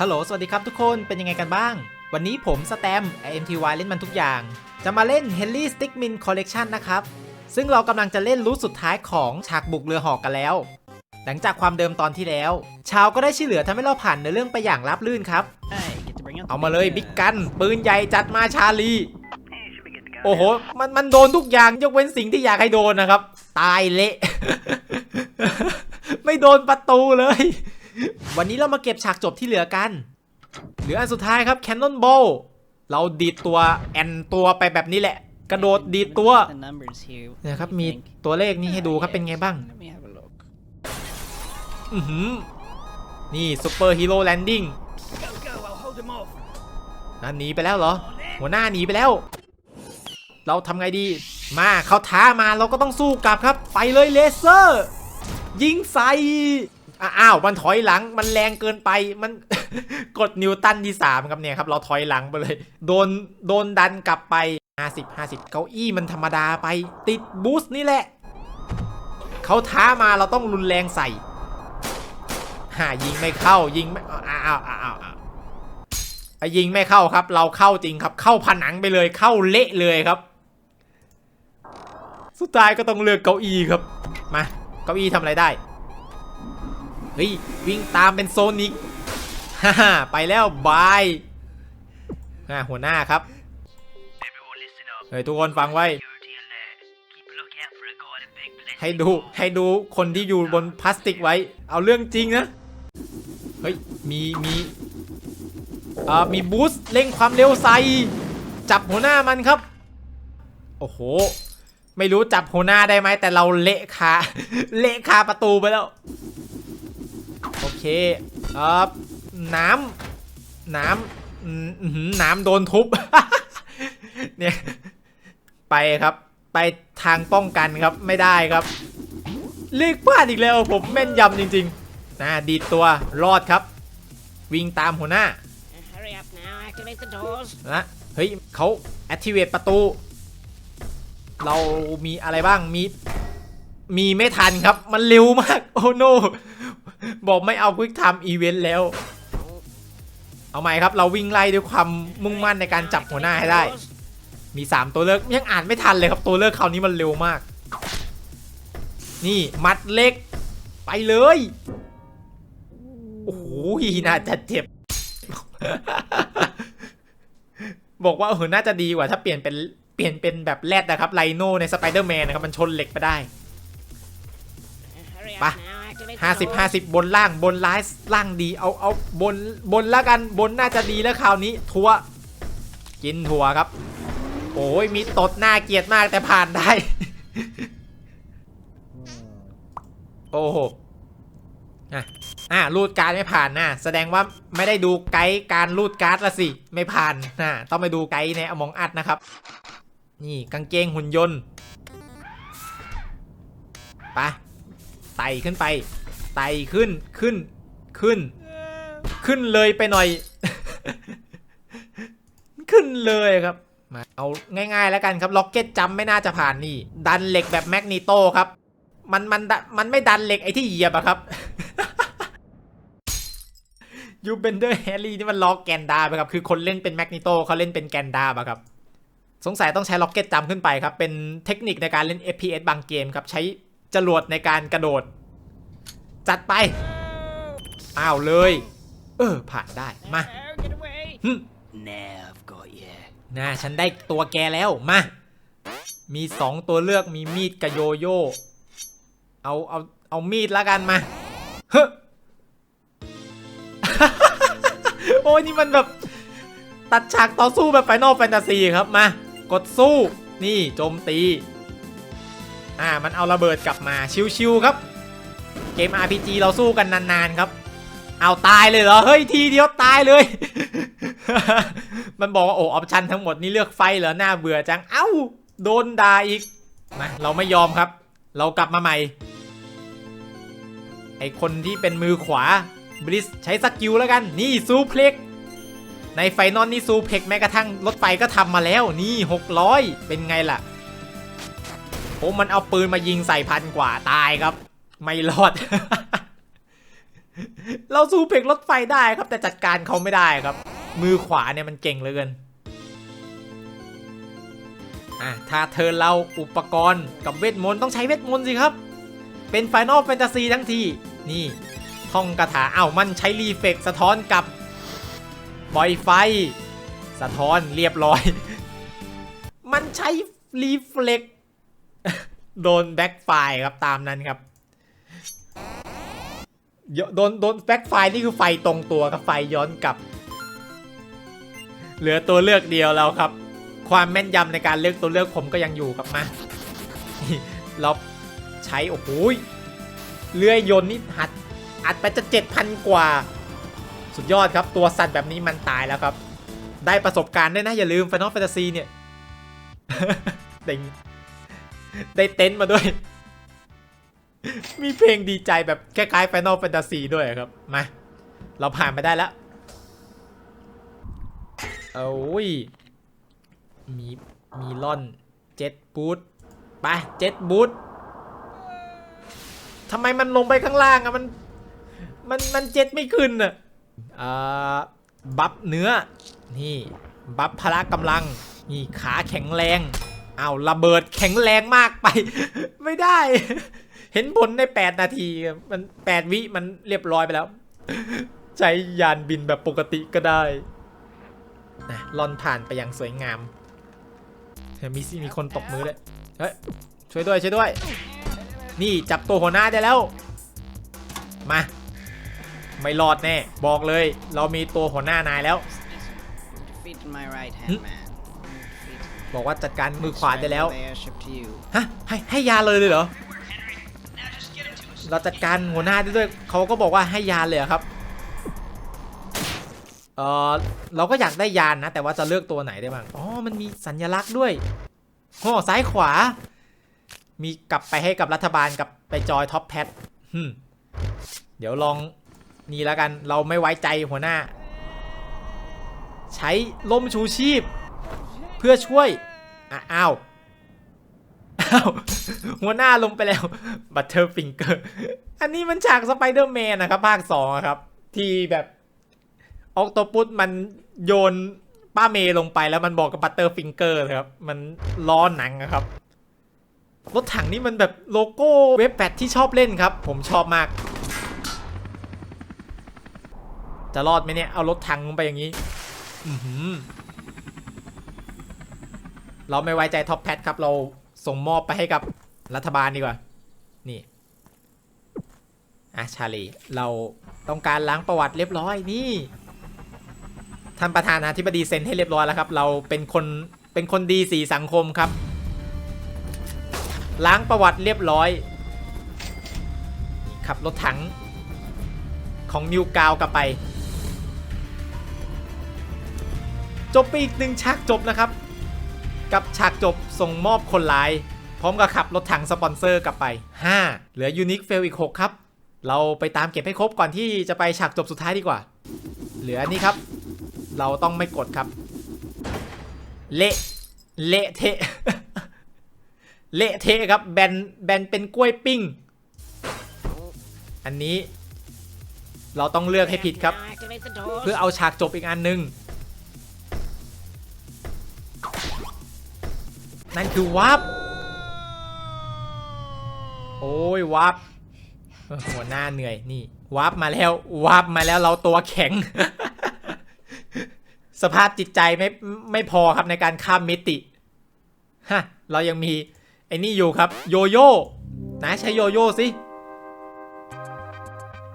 ฮัลโหล สวัสดีครับทุกคน เป็นยังไงกันบ้าง วันนี้ผมสแตม IMTY เล่นมันทุกอย่าง จะมาเล่น Henry Stickmin Collection นะครับ ซึ่งเรากำลังจะเล่นรูทสุดท้ายของฉากบุกเรือหอกกันแล้ว หลังจากความเดิมตอนที่แล้ว ชาวก็ได้ช่วยเหลือทำให้เราผ่านในเรื่องไปอย่างราบรื่นครับ Hey, get to bring out เอา the มา big เลย gun. บิ๊กกัน ปืนใหญ่จัดมาชาลี Hey, should be good to go. โอ้โห มันมันโดนทุกอย่างยกเว้นสิ่งที่อยากให้โดนนะครับ ตายเละ ไม่โดนประตูเลย วันนี้เรามาเก็บฉากจบที่เหลือกัน เหลืออันสุดท้ายครับ Cannon Ball เราดีดตัวแอนตัวไปแบบนี้แหละ กระโดดดีดตัว The numbers here. เนี่ยครับ What do มี you think? ตัวเลขนี้ให้ดูครับเป็นไงบ้าง Let me have a look. อือหือนี่ซูเปอร์ฮีโร่แลนดิ้ง Go, go, I'll hold him off. นั่นหนีไปแล้วเหรอ หัวหน้าหนีไปแล้ว เราทำไงดีมาเขาท้ามาเราก็ต้องสู้กลับครับ ไปเลยเลเซอร์ ยิงใส่ อ้าวมันถอยหลังมันแรงเกินไปมันกดนิวตันที่3ครับเนี่ยครับเราถอยหลังไปเลย โดนโดนดันกลับไป 50 50 เก้าอี้มันธรรมดาไป ติดบูสต์นี่แหละเขาท้ามาเราต้องรุนแรงใส่หายิงไม่เข้ายิงไม่อ้าวอ้าวอ้าวอ้าวยิงไม่เข้าครับ เราเข้าจริงครับ เข้าผนังไปเลยเข้าเละเลยครับ สุดท้ายก็ต้องเลือกเก้าอี้ครับมาเก้าอี้ทำอะไรได้ เฮ้ย วิ่งตามเป็นโซนิกฮ่าฮ่าไปแล้วบายอ่าหัวหน้าครับ เฮ้ย ทุกคนฟังไว้ ให้ดูให้ดูคนที่อยู่บนพลาสติกไว้ เอาเรื่องจริงนะ เฮ้ย มีมีเอ่อมีบูสต์เร่งความเร็วใส่จับหัวหน้ามันครับ โอ้โห ไม่รู้จับหัวหน้าได้ไหมแต่เราเละคาเละคาประตูไปแล้ว เคเอ่อน้ำน้ำอืมอื้อหือน้ำโดนทุบ เนี่ย ไปครับ ไปทางป้องกันครับ ไม่ได้ครับเลือกพลาดอีกแล้วผมแม่นยำจริงๆนะดีดตัวรอดครับ วิ่งตามหัวหน้า Hurry up now. Activate the doors. นะเฮ้ยเขา activate ประตู เรามีอะไรบ้างมี มีไม่ทันครับ มันเร็วมาก โอ้โน บอกไม่เอา quick time event แล้ว เอาใหม่ครับ เราวิ่งไล่ด้วยความมุ่งมั่นในการจับหัวหน้าให้ได้ มี 3 ตัวเลือกยังอ่านไม่ทันเลยครับตัวเลือกคราวนี้มันเร็วมาก นี่มัดเล็ก ไปเลย โอ้โหน่าจะเจ็บ บอกว่าเออน่าจะดีกว่าถ้าเปลี่ยนเป็นเปลี่ยนเป็นแบบแรดนะครับไลโนในสไปเดอร์แมนนะครับ มันชนเหล็กไปได้ Hurry Pa. Up now. Activate the 50 doors. 50บนล่างบนร้ายล่างดีเอาเอาบนบนแล้วกันบนน่าจะดีแล้วคราวนี้ทัวร์กินทัวร์ครับ โอ้ยมีตดหน้าเกลียดมากแต่ผ่านได้ โอ้โหอะอะรูดการ์ดไม่ผ่านนะแสดงว่าไม่ได้ดูไกด์การรูดการ์ดละสิไม่ผ่านนะต้องไปดูไกด์ในอมองอัดนะครับ นี่กางเกงหุ่นยนต์ไป ไต่ขึ้นไป ไต่ขึ้นขึ้นขึ้น ขึ้นเลยไปหน่อย ขึ้นเลยครับมาเอาง่ายๆแล้วกันครับล็อกเก็ตจำไม่น่าจะผ่านนี่ ดันเหล็กแบบแมกนีโตครับ มันมันมันไม่ดันเหล็กไอ้ที่เหยียบอะครับยูเบนเดอร์แฮร์รี่นี่มันล็อกแกนดาไปครับ คือคนเล่นเป็นแมกนีโตเขาเล่นเป็นแกนดาอะครับ สงสัยต้องใช้ล็อกเก็ตจำขึ้นไปครับ เป็นเทคนิคในการเล่น FPS บางเกมครับ ใช้ จรวดในการกระโดด จัดไป อ้าวเลย เออ ผ่านได้ มาหึน่าฉันได้ตัวแกแล้ว มา มีสองตัวเลือกมีมีดกับโยโย่เอาเอาเอามีดแล้วกันมาเฮ้โอ้ยนี่มันแบบ ตัดฉากต่อสู้แบบไฟนอลแฟนตาซีครับมา กดสู้ นี่โจมตี อ่ามันเอาระเบิดกลับมาชิวๆครับเกม RPG เราสู้กันนานๆครับ เอาตายเลยเหรอ เฮ้ยทีเดียวตายเลย มันบอกว่าโอ้ออปชันทั้งหมดนี่เลือกไฟเหรอหน้าเบื่อจัง เอ้า โดนด่าอีกมาเราไม่ยอมครับ เรากลับมาใหม่ ไอคนที่เป็นมือขวาบริสใช้สกิลแล้วกัน นี่ซูเพล็ก ในไฟนอลนี่ซูเพล็กแม้กระทั่งรถไฟก็ทำมาแล้ว นี่ 600 เป็นไงล่ะ อ้มันเอาปืนมายิงใส่พันกว่าตายครับ ไม่รอด เราสู้เพลงรถไฟได้ครับ แต่จัดการเขาไม่ได้ครับ มือขวาเนี่ยมันเก่งเหลือเกินอะถ้าเธอเราอุปกรณ์กับเวทมนต์ต้องใช้เวทมนต์สิครับ เป็นไฟนอลแฟนตาซีทั้งที นี่ท่องคาถาเอ้ามันใช้รีเฟกสะท้อนกับปล่อยไฟ สะท้อนเรียบร้อย มันใช้รีเฟล็ก โดนแบ็กไฟครับตามนั้นครับโดนโดนแบ็กไฟนี่คือไฟตรงตัวกับไฟย้อนกลับ เหลือตัวเลือกเดียวแล้วครับ ความแม่นยำในการเลือกตัวเลือกผมก็ยังอยู่กับมาเราใช้โอ้โหเลื่อยยนต์นี่หัดอัดไปจะเจ็ดพันกว่า สุดยอดครับตัวสัตว์แบบนี้มันตายแล้วครับ ได้ประสบการณ์ด้วยนะ อย่าลืม Final Fantasy เนี่ยได้ ได้เต็นท์มาด้วย มีเพลงดีใจแบบคล้ายๆ Final Fantasy ด้วยครับ มา เราผ่านไปได้แล้วโอ้ย มีมีล่อนเจ็ตบูทไปเจ็ตบูททำไมมันลงไปข้างล่างอะมันมันมันเจ็ตไม่ขึ้นอะอ่าบัฟเนื้อ นี่ บัฟพละกำลัง นี่ขาแข็งแรง อ้าวระเบิดแข็งแรงมากไป ไม่ได้ เห็นผลใน 8 นาทีครับมัน 8 วิมันเรียบร้อยไปแล้ว ใช้ยานบินแบบปกติก็ได้นะล่อนผ่านไปอย่างสวยงามเฮ้ยมีสิมีคนตบมือเลยเฮ้ยช่วยด้วยช่วยด้วย นี่จับตัวหัวหน้าได้แล้ว มา ไม่รอดแน่ บอกเลย เรามีตัวหัวหน้านายแล้ว บอกว่าจัดการมือขวาได้แล้ว the airship to you. ฮะ ให้ให้ยาเลยเลยเหรอ เราจัดการหัวหน้าได้ด้วย เขาก็บอกว่าให้ยาเลยเหรอครับ เออเราก็อยากได้ยานนะ แต่ว่าจะเลือกตัวไหนได้บ้าง อ๋อ มันมีสัญลักษณ์ด้วยอ๋อซ้ายขวา มีกลับไปให้กับรัฐบาลกับไปจอยท็อปแพทฮึมเดี๋ยวลองนี่แล้วกัน เราไม่ไว้ใจหัวหน้า ใช้ลมชูชีพเพื่อช่วยอ้าวอ้าวหัวหน้าลงไปแล้วบัตเทอร์ฟิงเกอร์อันนี้มันฉากสไปเดอร์แมนนะครับ ภาคสองครับ ที่แบบออกตปุสมันโยนป้าเมย์ลงไปแล้วมันบอกกับบัตเตอร์ฟิงเกอร์ครับ มันล้อหนังอะครับ รถถังนี่มันแบบโลโก้เว็บแปดที่ชอบเล่นครับ ผมชอบมาก จะรอดไหมเนี่ย เอารถถังลงไปอย่างนี้ อือหือ เราไม่ไว้ใจท็อปแพทครับ เราส่งมอบไปให้กับรัฐบาลดีกว่า นี่อะชาลี เราต้องการล้างประวัติเรียบร้อยนี่ท่านประธานาธิบดีเซ็นให้เรียบร้อยแล้วครับ เราเป็นคนเป็นคนดีสีสังคมครับ ล้างประวัติเรียบร้อย ขับรถถัง ของนิวกาวกลับไป จบไปอีกหนึ่งฉากจบนะครับ กับฉากจบส่งมอบคนร้าย พร้อมกับขับรถถังสปอนเซอร์กลับไป 5 เหลือยูนิคเฟลอีก 6 ครับ เราไปตามเก็บให้ครบก่อนที่จะไปฉากจบสุดท้ายดีกว่า เหลือนนี้ครับ เราต้องไม่กดครับ เละเละเทะเละเทะครับแบนแบนเป็นกล้วยปิ้ง อันนี้ เราต้องเลือกให้ผิดครับ เพื่อเอาฉากจบอีกอันหนึ่ง นั่นคือวาร์ปโอ้ยวาร์ปเออหัวหน้าเหนื่อยนี่วาร์ปมาแล้ววาร์ปมาแล้วเราตัวแข็ง สภาพจิตใจไม่ไม่พอครับในการข้ามมิติฮะเรายังมีไอ้นี่อยู่ครับ โยโย่นะใช้โยโย่สิ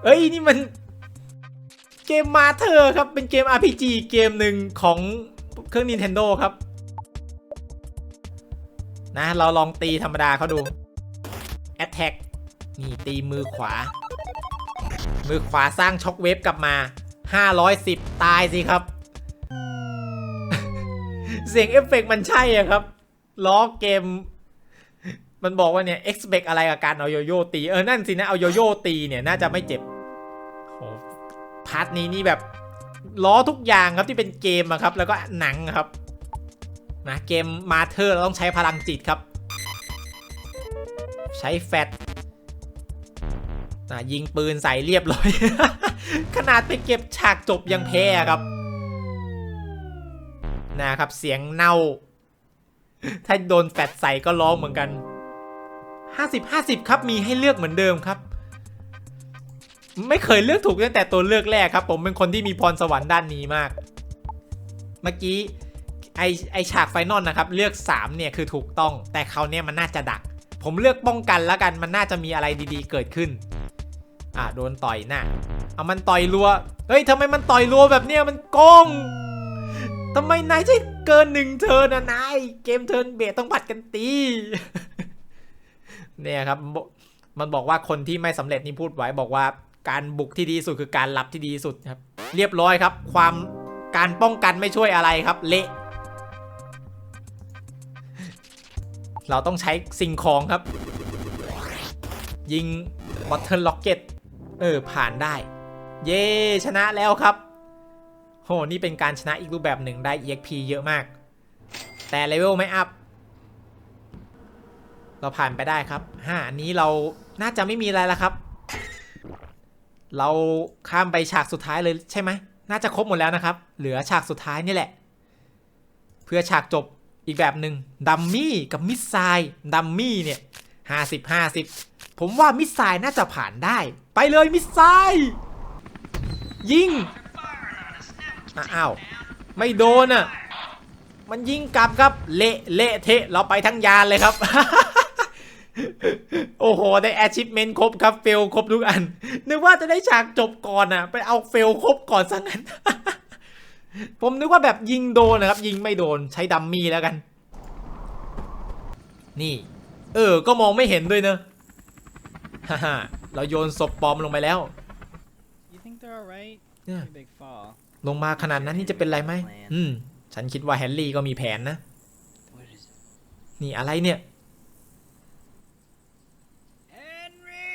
เอ้ยนี่มันเกมมาเธอครับเป็นเกม RPG เกมหนึ่งของเครื่อง Nintendo ครับ นะ เราลองตีธรรมดาเขาดู Attack นี่ตีมือขวา มือขวาสร้างช็อคเวฟกลับมา 510 ตายสิครับ เสียงเอฟเฟกต์มันใช่อะครับ ล้อเกม มันบอกว่าเนี่ย expect อะไรกับการเอาโยโย่ตี เออ นั่นสินะ เอาโยโย่ตีเนี่ยน่าจะไม่เจ็บโหพาร์ทนี้นี่แบบล้อทุกอย่างครับที่เป็นเกมอะครับ แล้วก็หนังครับ นะเกมมาเธอร์เราต้องใช้พลังจิตครับ ใช้แฟตนะยิงปืนใส่เรียบร้อย ขนาดไปเก็บฉากจบยังแพ้ครับนะครับเสียงเน่า ถ้าโดนแฟดใส่ก็ร้องเหมือนกัน 50 50 ครับมีให้เลือกเหมือนเดิมครับ ไม่เคยเลือกถูกตั้งแต่ตัวเลือกแรกครับ ผมเป็นคนที่มีพรสวรรค์ด้านนี้มาก เมื่อกี้ ไอไอฉากไฟนอลนะครับ เลือก 3 เนี่ยคือถูกต้อง แต่เขาเนี่ยมันน่าจะดัก ผมเลือกป้องกันแล้วกันมันน่าจะมีอะไรดีๆ เกิดขึ้น อะโดนต่อยหน้าเอามันต่อยรัว เฮ้ยทำไมมันต่อยรัวแบบเนี้ยมันโกงทำไมนายใช่เกินหนึ่งเทิร์นนะนายเกมเทิร์นเบสต้องผัดกันตีเนี่ยครับมันบอกว่าคนที่ไม่สำเร็จนี่พูดไว้บอกว่าการบุกที่ดีสุดคือการรับที่ดีสุดครับ เรียบร้อยครับ ความการป้องกันไม่ช่วยอะไรครับ เละ เราต้องใช้สิ่งของครับ ยิงบอทเทิลล็อกเก็ตเออ ผ่านได้ เย้ชนะแล้วครับ โห นี่เป็นการชนะอีกรูปแบบหนึ่งได้ EXP เยอะมาก แต่เลเวลไม่อัพ เราผ่านไปได้ครับห้าอันนี้เราน่าจะไม่มีอะไรแล้วครับ เราข้ามไปฉากสุดท้ายเลยใช่ไหม น่าจะครบหมดแล้วนะครับ เหลือฉากสุดท้ายนี่แหละ เพื่อฉากจบ อีกแบบหนึ่งดัมมี่กับมิสไซดัมมี่เนี่ยห้าสิบห้าสิบผมว่ามิสไซน่าจะผ่านได้ ไปเลยมิสไซยิงอ้าวไม่โดนอะมันยิงกลับครับเละเละเทะเราไปทั้งยานเลยครับ โอ้โห ได้ achievement ครบครับ เฟลครบทุกอัน นึกว่าจะได้ฉากจบก่อนอะ ไปเอาเฟลครบก่อนซะงั้น ผมนึกว่าแบบยิงโดนนะครับ ยิงไม่โดนใช้ดัมมี่แล้วกัน นี่ เออ ก็มองไม่เห็นด้วยเนอะฮ่าฮ่าเราโยนศพปลอมลงไปแล้ว You think they're alright? Yeah. Pretty big fall. ลงมาขนาดนั้นนี่จะเป็นไรไหมอืม ฉันคิดว่าแฮร์รี่ก็มีแผนนะ What is it? นี่อะไรเนี่ย Henry!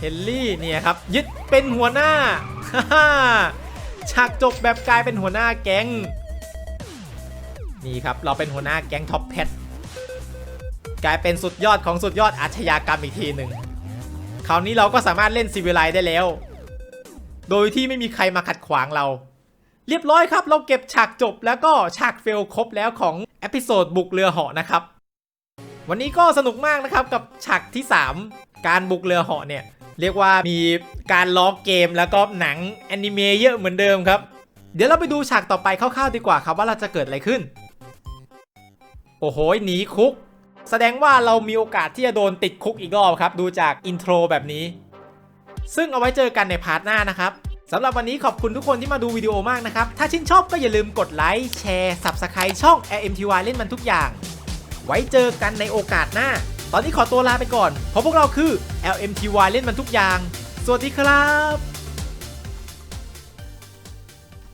เฮนรี่เนี่ยครับ ยึดเป็นหัวหน้า ฉากจบแบบกลายเป็นหัวหน้าแก๊ง นี่ครับเราเป็นหัวหน้าแก๊งท็อปแพทกลายเป็นสุดยอดของสุดยอดอาชญากรรมอีกทีหนึ่งคราวนี้เราก็สามารถเล่นซีวิไลได้แล้ว โดยที่ไม่มีใครมาขัดขวางเรา เรียบร้อยครับ เราเก็บฉากจบแล้วก็ฉากเฟลครบแล้วของเอพิโซดบุกเรือเหาะนะครับ วันนี้ก็สนุกมากนะครับกับฉากที่ 3 การบุกเรือเหาะเนี่ย เรียกว่ามีการล้อเกมแล้วก็หนังแอนิเมะเยอะเหมือนเดิมครับ เดี๋ยวเราไปดูฉากต่อไปคร่าวๆดีกว่าครับว่าเราจะเกิดอะไรขึ้น โอ้โหหนีคุก แสดงว่าเรามีโอกาสที่จะโดนติดคุกอีกรอบครับ ดูจากอินโทรแบบนี้ ซึ่งเอาไว้เจอกันในพาร์ทหน้านะครับสำหรับวันนี้ขอบคุณทุกคนที่มาดูวิดีโอมากนะครับ ถ้าชื่นชอบก็อย่าลืมกดไลค์แชร์ Subscribe ช่อง LMTY เล่นมันทุกอย่าง ไว้เจอกันในโอกาสหน้า ตอนนี้ขอตัวลาไปก่อนเพราะพวกเราคือ LMTY เล่นมันทุกอย่าง สวัสดีครับ